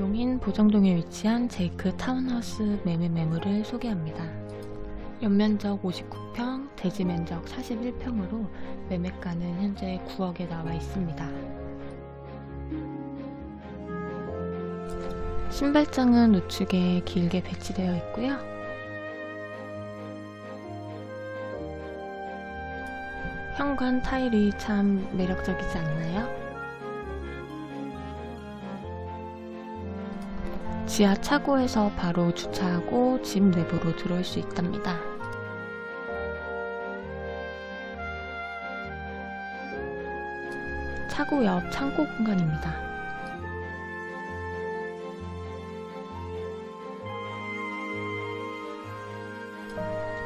용인 보정동에 위치한 제이크 타운하우스 매매 매물을 소개합니다. 연면적 59평, 대지 면적 41평으로 매매가는 현재 9억에 나와 있습니다. 신발장은 우측에 길게 배치되어 있고요. 현관 타일이 참 매력적이지 않나요? 지하 차고에서 바로 주차하고 집 내부로 들어올 수 있답니다. 차고 옆 창고 공간입니다.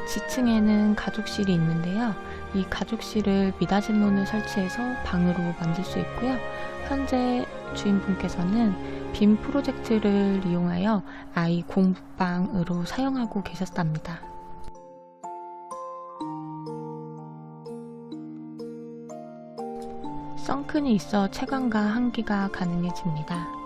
지층에는 가족실이 있는데요. 이 가족실을 미닫이 문을 설치해서 방으로 만들 수 있고요. 현재 주인분께서는 빔 프로젝트를 이용하여 아이 공부방으로 사용하고 계셨답니다. 선큰이 있어 채광과 환기가 가능해집니다.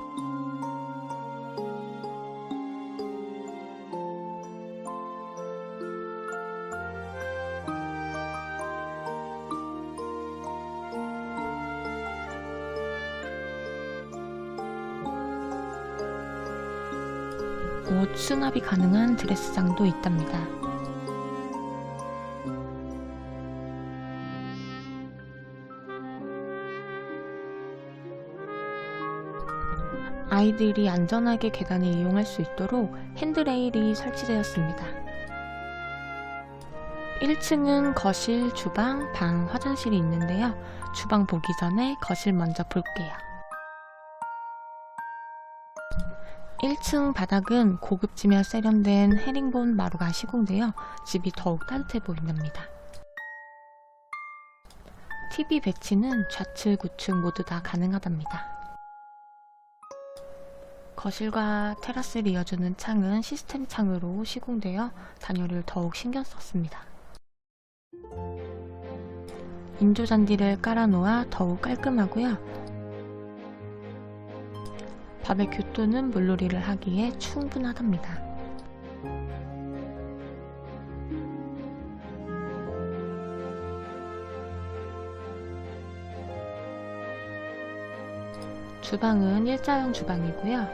옷 수납이 가능한 드레스장도 있답니다. 아이들이 안전하게 계단을 이용할 수 있도록 핸드레일이 설치되었습니다. 1층은 거실, 주방, 방, 화장실이 있는데요. 주방 보기 전에 거실 먼저 볼게요. 1층 바닥은 고급지며 세련된 헤링본 마루가 시공되어 집이 더욱 따뜻해 보인답니다. TV 배치는 좌측, 우측 모두 다 가능하답니다. 거실과 테라스를 이어주는 창은 시스템 창으로 시공되어 단열을 더욱 신경 썼습니다. 인조 잔디를 깔아놓아 더욱 깔끔하고요. 바베큐 또는 물놀이를 하기에 충분하답니다. 주방은 일자형 주방이고요.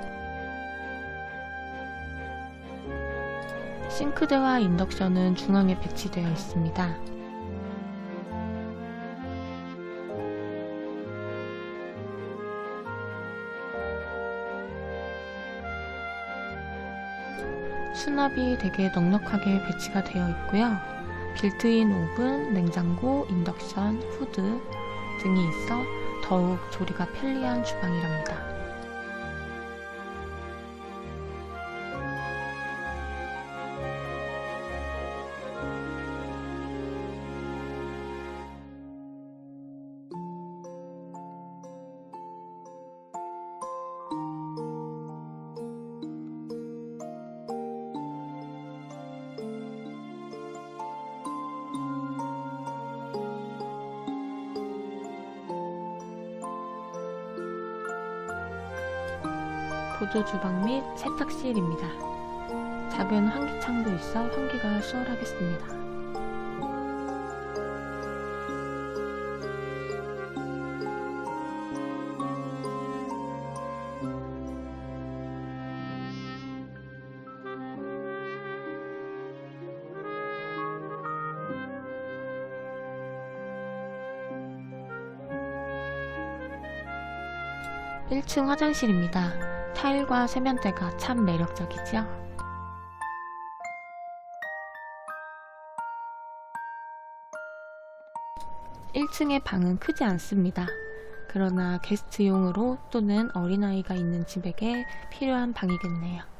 싱크대와 인덕션은 중앙에 배치되어 있습니다. 수납이 되게 넉넉하게 배치가 되어 있고요. 빌트인 오븐, 냉장고, 인덕션, 후드 등이 있어 더욱 조리가 편리한 주방이랍니다. 보조 주방 및 세탁실입니다. 작은 환기창도 있어 환기가 수월하겠습니다. 일층 화장실입니다. 타일과 세면대가 참 매력적이죠? 1층의 방은 크지 않습니다. 그러나 게스트용으로 또는 어린아이가 있는 집에게 필요한 방이겠네요.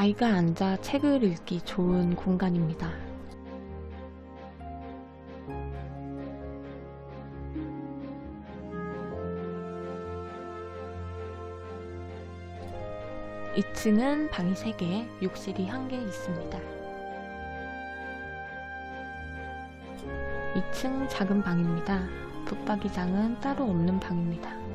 아이가 앉아 책을 읽기 좋은 공간입니다. (2층은) 방이 3개, 욕실이 1개 있습니다. 2층 작은 방입니다. 붙박이장은 따로 없는 방입니다.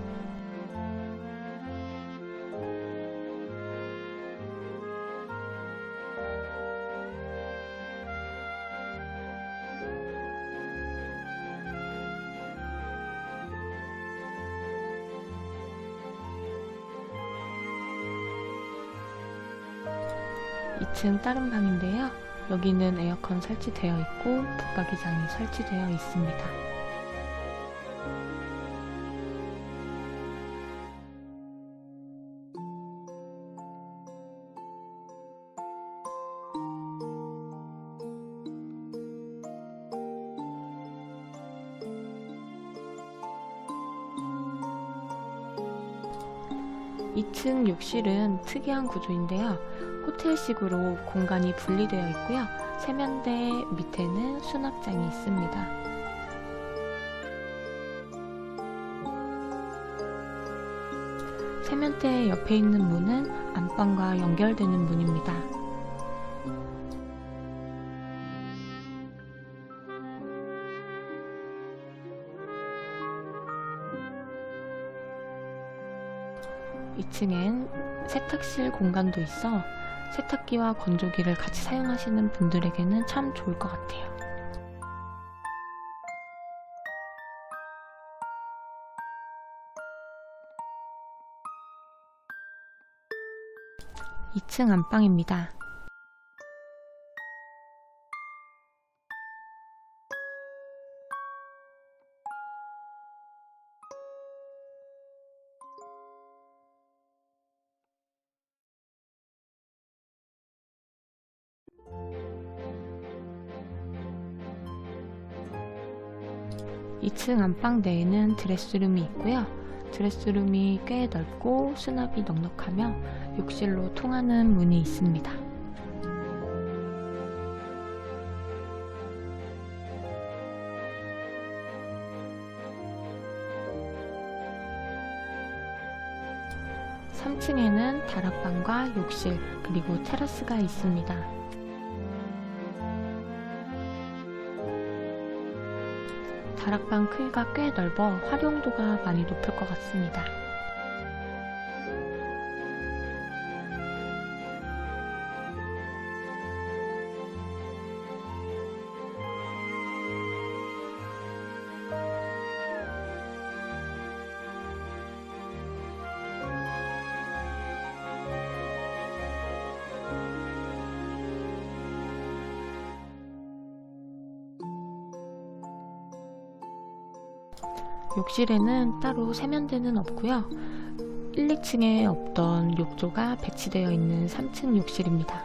이층 다른 방인데요. 여기는 에어컨 설치되어 있고 붙박이장이 설치되어 있습니다. 이층 욕실은 특이한 구조인데요. 호텔식으로 공간이 분리되어 있고요. 세면대 밑에는 수납장이 있습니다. 세면대 옆에 있는 문은 안방과 연결되는 문입니다. 이층엔 세탁실 공간도 있어 세탁기와 건조기를 같이 사용하시는 분들에게는 참 좋을 것 같아요. 이층 안방입니다. 이층 안방 내에는 드레스룸이 있고요. 드레스룸이 꽤 넓고 수납이 넉넉하며 욕실로 통하는 문이 있습니다. 삼층에는 다락방과 욕실 그리고 테라스가 있습니다. 다락방 크기가 꽤 넓어 활용도가 많이 높을 것 같습니다. 욕실에는 따로 세면대는 없고요. 1, 2층에 없던 욕조가 배치되어 있는 3층 욕실입니다.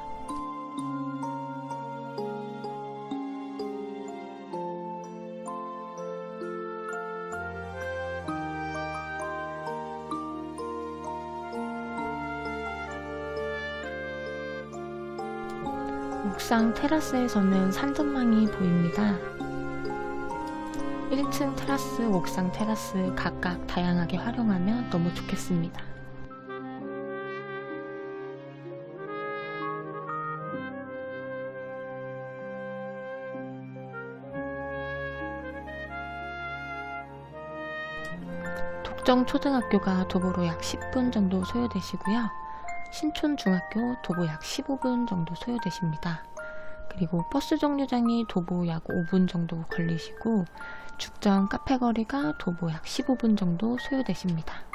옥상 테라스에서는 산전망이 보입니다. 1층 테라스, 옥상 테라스 각각 다양하게 활용하면 너무 좋겠습니다. 독정 초등학교가 도보로 약 10분 정도 소요되시고요. 신촌 중학교 도보 약 15분 정도 소요되십니다. 그리고 버스 정류장이 도보 약 5분 정도 걸리시고 죽전 카페 거리가 도보 약 15분 정도 소요되십니다.